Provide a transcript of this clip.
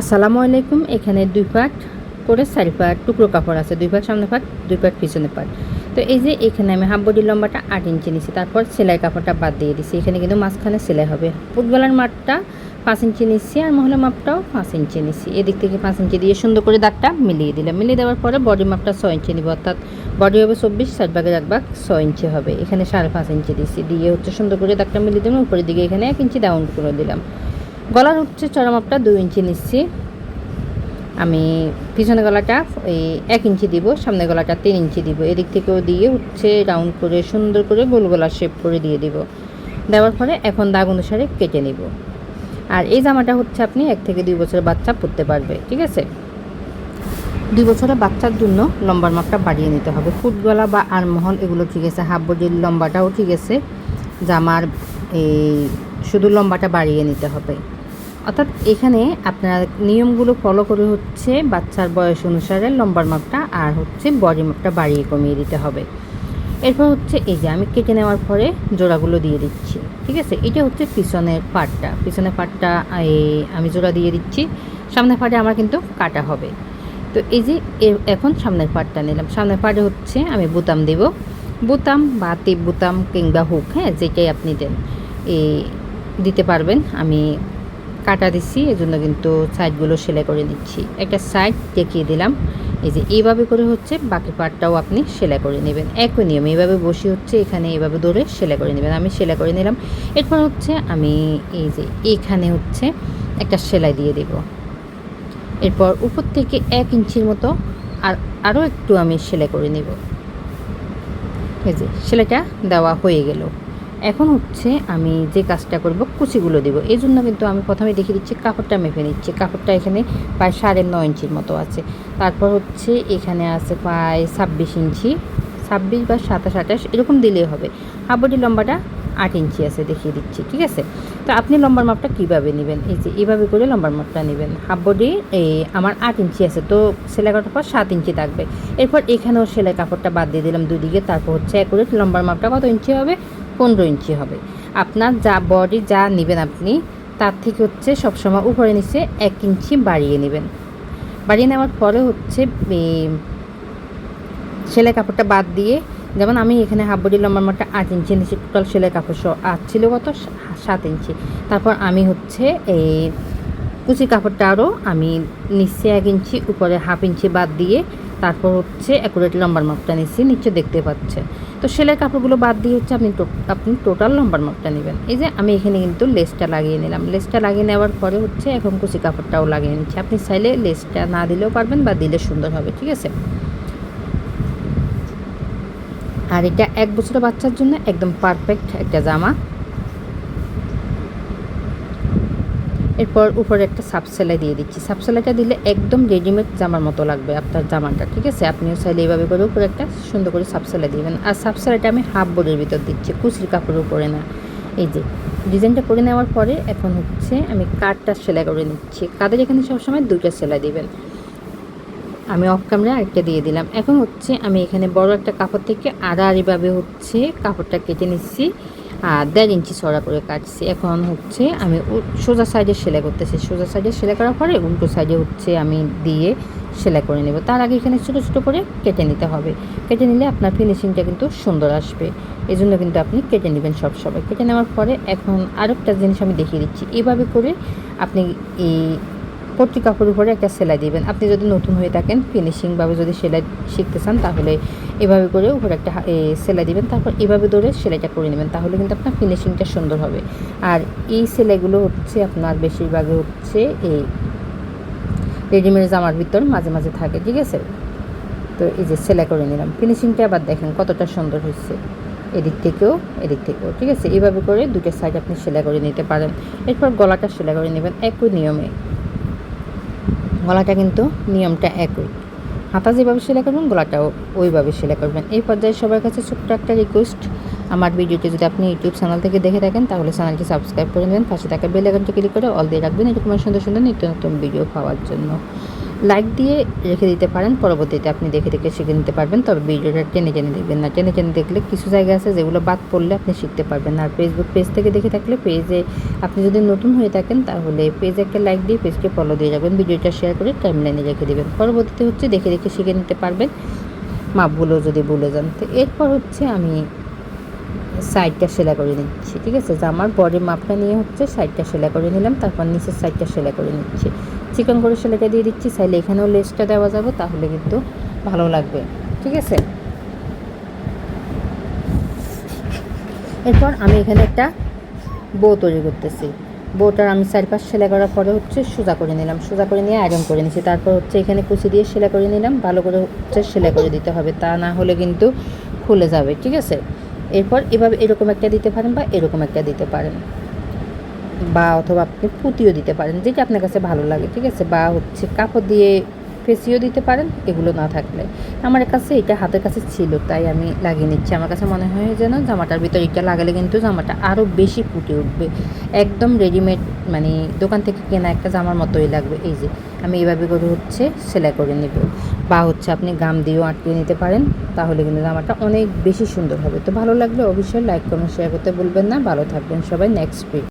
আসসালামু আলাইকুম। এখানে দুই পাট করে চারি পাট টুকরো কাপড় আছে, দুই পাট সামনে পাট, দুই পাট পিছনে পাট। তো এই যে এখানে আমি হাফ বডির লম্বাটা আট ইঞ্চি নিছি, তারপর সেলাই কাপড়টা বাদ দিয়ে দিছি। এখানে কিন্তু মাঝখানে সেলাই হবে। ফুটবলার মাপটা পাঁচ ইঞ্চি নিচ্ছি আর মহিলা মাপটাও পাঁচ ইঞ্চি নিচ্ছি এদিক থেকে পাঁচ ইঞ্চি দিয়ে সুন্দর করে দাগটা মিলিয়ে দিলাম। মিলিয়ে দেওয়ার পরে বডি মাপটা ছয় ইঞ্চি নিব, অর্থাৎ বডি হবে চব্বিশ ষাট ভাগের এক ভাগ ছয় ইঞ্চি হবে। এখানে সাড়ে পাঁচ ইঞ্চি দিচ্ছি দিয়ে হচ্ছে সুন্দর করে দাগটা মিলিয়ে দিলাম। উপরের দিকে এখানে এক ইঞ্চি ডাউন করে দিলাম। গলার হচ্ছে চড়া মাপটা দুই ইঞ্চি নিচ্ছি। আমি পিছনে গলাটা এই এক ইঞ্চি দিব, সামনে গলাটা তিন ইঞ্চি দিব। এদিক থেকেও দিয়ে হচ্ছে রাউন্ড করে, সুন্দর করে গোল গলা শেপ করে দিয়ে দিব। দেওয়ার পরে এখন দাগ অনুসারে কেটে নিব। আর এই জামাটা হচ্ছে আপনি এক থেকে দুই বছরের বাচ্চা পরতে পারবে, ঠিক আছে? দুই বছরের বাচ্চার জন্য লম্বার মাপটা বাড়িয়ে নিতে হবে। ফুট গলা বা আরমহল এগুলো ঠিক আছে, হাফ বডির লম্বাটাও ঠিক আছে। জামার এই শুধু লম্বাটা বাড়িয়ে নিতে হবে। অর্থাৎ এখানে আপনার নিয়মগুলো ফলো করে হচ্ছে বাচ্চার বয়স অনুসারে লম্বার মাপটা আর হচ্ছে বডি মাপটা বাড়িয়ে কমিয়ে দিতে হবে। এরপর হচ্ছে এই যে আমি কেটে নেওয়ার পরে জোড়াগুলো দিয়ে দিচ্ছি, ঠিক আছে? এটা হচ্ছে পিছনের পাটটা। পিছনের পাটটা আমি জোড়া দিয়ে দিচ্ছি। সামনের পাটে আমার কিন্তু কাটা হবে। তো এই যে এখন সামনের পাটটা নিলাম। সামনের পাটে হচ্ছে আমি বুতাম দেব। বুতাম বা টিপ বুতাম কিংবা হুক হ্যাঁ যেটাই আপনি দেন এই দিতে পারবেন। আমি কাটা দিচ্ছি এই জন্য কিন্তু সাইডগুলো সেলাই করে নিচ্ছি একটা সাইড দেখিয়ে দিলাম। এই যে এইভাবে করে হচ্ছে, বাকি পার্টটাও আপনি সেলাই করে নেবেন। একই নিয়ম এইভাবে বসে হচ্ছে, এখানে এইভাবে ধরে সেলাই করে নেবেন। আমি সেলাই করে নিলাম। এরপর হচ্ছে আমি এই যে এখানে হচ্ছে একটা সেলাই দিয়ে দেব। এরপর উপর থেকে এক ইঞ্চির মতো আর আরও একটু আমি সেলাই করে নেব। এই যে সেলাইটা দেওয়া হয়ে গেল। এখন হচ্ছে আমি যে কাজটা করব, কুচিগুলো দেবো। এই জন্য কিন্তু আমি প্রথমে দেখিয়ে দিচ্ছি, কাপড়টা মেপে নিচ্ছি। কাপড়টা এখানে প্রায় সাড়ে নয় ইঞ্চির মতো আছে। তারপর হচ্ছে এখানে আছে প্রায় ছাব্বিশ ইঞ্চি। ছাব্বিশ বা সাতাশ, আঠাশ, এরকম দিলেই হবে। হাফ বডি লম্বাটা আট ইঞ্চি আছে দেখিয়ে দিচ্ছি, ঠিক আছে? তো আপনি লম্বার মাপটা কীভাবে নেবেন? এই যে এইভাবে করে লম্বার মাপটা নেবেন। হাফ বডি এই আমার আট ইঞ্চি আছে, তো সেলাই করার পর সাত ইঞ্চি থাকবে। এরপর এখানেও সেলাই কাপড়টা বাদ দিয়ে দিলাম দুদিকে। তারপর হচ্ছে অ্যাকুরেট লম্বার মাপটা কত ইঞ্চি হবে? পনেরো ইঞ্চি হবে। আপনার যা বডি যা নেবেন আপনি, তার থেকে হচ্ছে সবসময় উপরে নিচে এক ইঞ্চি বাড়িয়ে নেবেন। বাড়িয়ে নেওয়ার পরে হচ্ছে সেলাই কাপড়টা বাদ দিয়ে, যেমন আমি এখানে হাফ বডি লম্বার মাপটা আট ইঞ্চি নিচ্ছি টোটাল সেলাই কাপড় সহ আট ছিল কত? সাত ইঞ্চি। তারপর আমি হচ্ছে এই কুচি কাপড়টা আরও আমি নিচে এক ইঞ্চি, উপরে হাফ ইঞ্চি বাদ দিয়ে তারপর হচ্ছে অ্যাকুরেট লম্বার মাপটা নিচ্ছি নিচে দেখতে পাচ্ছেন তো সেলাই কাপড়গুলো বাদ দিয়ে হচ্ছে আপনি আপনি টোটাল লম্বার মাপটা নেবেন। এই যে আমি এখানে কিন্তু লেসটা লাগিয়ে নিলাম। লেসটা লাগিয়ে নেওয়ার পরে হচ্ছে এখন কুচি কাপড়টাও লাগিয়ে নিচ্ছি। আপনি চাইলে লেসটা না দিলেও পারবেন বা দিলে সুন্দর হবে, ঠিক আছে? আর এটা এক বছরের বাচ্চার জন্য একদম পারফেক্ট একটা জামা। এরপর উপরে একটা সাপ সেলাই দিয়ে দিচ্ছি। সাপ সেলাইটা দিলে একদম রেডিমেড জামার মতো লাগবে আপনার জামাটা, ঠিক আছে? আপনিও চাইলে এইভাবে করে উপরে একটা সুন্দর করে সাপ সেলাই দিবেন। আর সাপ সেলাইটা আমি হাফ বোর্ডের ভিতর দিচ্ছি, কুচির কাপড়ের উপরে না। এই যে, ডিজাইনটা করে নেওয়ার পরে এখন হচ্ছে আমি কাঠটা সেলাই করে নিচ্ছি। কাদের এখানে সবসময় দুইটা সেলাই দিবেন। আমি অফ ক্যামেরা একটা দিয়ে দিলাম। এখন হচ্ছে আমি এখানে বড় একটা কাপড় থেকে আড়াআড়িভাবে হচ্ছে কাপড়টা কেটে নিচ্ছি। আর দেড় ইঞ্চি ছড়া করে কাটছি। এখন হচ্ছে আমি সোজা সাইডে সেলাই করতেছি। সোজা সাইডে সেলাই করার পরে উল্টো সাইডে হচ্ছে আমি দিয়ে সেলাই করে নেব। তার আগে এখানে ছোটো ছোটো করে কেটে নিতে হবে। কেটে নিলে আপনার ফিনিশিংটা কিন্তু সুন্দর আসবে। এই জন্য কিন্তু আপনি কেটে নেবেন সব সময়। কেটে নেওয়ার পরে এখন আরেকটা জিনিস আমি দেখিয়ে দিচ্ছি। এভাবে করে আপনি এই প্রতি কাপড়ের উপরে একটা সেলাই দিবেন। আপনি যদি নতুন হয়ে থাকেন ফিনিশিংভাবে যদি সেলাই শিখতে চান, তাহলে এভাবে করে উপরে একটা সেলাই দিবেন। তারপর এভাবে ধরে সেলাইটা করে নেবেন, তাহলে কিন্তু আপনার ফিনিশিংটা সুন্দর হবে। আর এই সেলাইগুলো হচ্ছে আপনার বেশিরভাগই হচ্ছে এই রেডিমেড জামার ভিতর মাঝে মাঝে থাকে, ঠিক আছে? তো এই যে সেলাই করে নিলাম। ফিনিশিংটা আবার দেখেন কতটা সুন্দর হচ্ছে এদিক থেকেও এদিক থেকেও, ঠিক আছে? এইভাবে করে দুটো সাইড আপনি সেলাই করে নিতে পারেন। এরপর গলাটা সেলাই করে নেবেন একই নিয়মে। গলাটা কিন্তু নিয়মটা একই। হাতা যেভাবে সেলাই করবেন, গলাটাও ওইভাবে সেলাই করবেন। এই পর্যায়ে সবার কাছে ছোট্ট একটা রিকোয়েস্ট আমার ভিডিওটি যদি আপনি ইউটিউব চ্যানেল থেকে দেখে থাকেন, তাহলে চ্যানেলটি সাবস্ক্রাইব করে নেবেন। পাশে থাকা বেল আইকনটি ক্লিক করে অল দিয়ে রাখবেন। এরকম সুন্দর সুন্দর নিত্য নতুন ভিডিও পাওয়ার জন্য। লাইক দিয়ে রেখে দিতে পারেন, পরবর্তীতে আপনি দেখে দেখে শিখে নিতে পারবেন। তবে ভিডিওটা টেনে টেনে দেখবেন না। টেনে টেনে দেখলে কিছু জায়গা আছে যেগুলো বাদ পড়লে আপনি শিখতে পারবেন। আর ফেসবুক পেজ থেকে দেখে থাকলে পেজে আপনি যদি নতুন হয়ে থাকেন, তাহলে পেজে একটা লাইক দিয়ে পেজকে ফলো দিয়ে যাবেন। ভিডিওটা শেয়ার করে টাইমলাইনে রেখে দেবেন। পরবর্তীতে হচ্ছে দেখে দেখে শিখে নিতে পারবেন। মাপগুলো যদি ভুলে যান। তো এরপর হচ্ছে আমি সাইডটা সেলাই করে নিচ্ছি, ঠিক আছে? জামার বডির মাপটা নিয়ে হচ্ছে সাইডটা সেলাই করে নিলাম, তারপর নিচের সাইডটা সেলাই করে নিচ্ছি। চিকন করে সেলাইটা দিয়ে দিচ্ছি, চাইলে এখানেও লেসটা দেওয়া যাবে, তাহলে কিন্তু ভালো লাগবে, ঠিক আছে? এরপর আমি এখানে একটা বো তৈরি করতেছি। বউটার আমি চারপাশ সেলাই করার পরে হচ্ছে সোজা করে নিলাম, সোজা করে নিয়ে আয়রন করে নিচ্ছি। তারপর হচ্ছে এখানে কুচি দিয়ে সেলাই করে নিলাম, ভালো করে হচ্ছে সেলাই করে দিতে হবে, তা না হলে কিন্তু খুলে যাবে, ঠিক আছে? এরপর এভাবে এরকম একটা দিতে পারেন বা এরকম একটা দিতে পারেন। বা অথবা আপনি পুঁতিও দিতে পারেন, যেটা আপনার কাছে ভালো লাগে, ঠিক আছে? বা হচ্ছে কাপড় দিয়ে ফেসিও দিতে পারেন, এগুলো না থাকলে। আমার কাছে এটা হাতের কাছে ছিল, তাই আমি লাগিয়ে নিচ্ছি। আমার কাছে মনে হয় যেন জামাটার ভিতরে এটা লাগালে কিন্তু জামাটা আরও বেশি ফুটে উঠবে। একদম রেডিমেড মানে দোকান থেকে কেনা একটা জামার মতোই লাগবে, এই যে। আমি এইভাবে করে হচ্ছে সেলাই করে নেব। বা হচ্ছে আপনি গাম দিয়েও আটকে নিতে পারেন, তাহলে কিন্তু জামাটা অনেক বেশি সুন্দর হবে। তো ভালো লাগলে অবশ্যই লাইক কমেন্ট শেয়ার করতে বলবেন না। ভালো থাকবেন সবাই নেক্সট উইক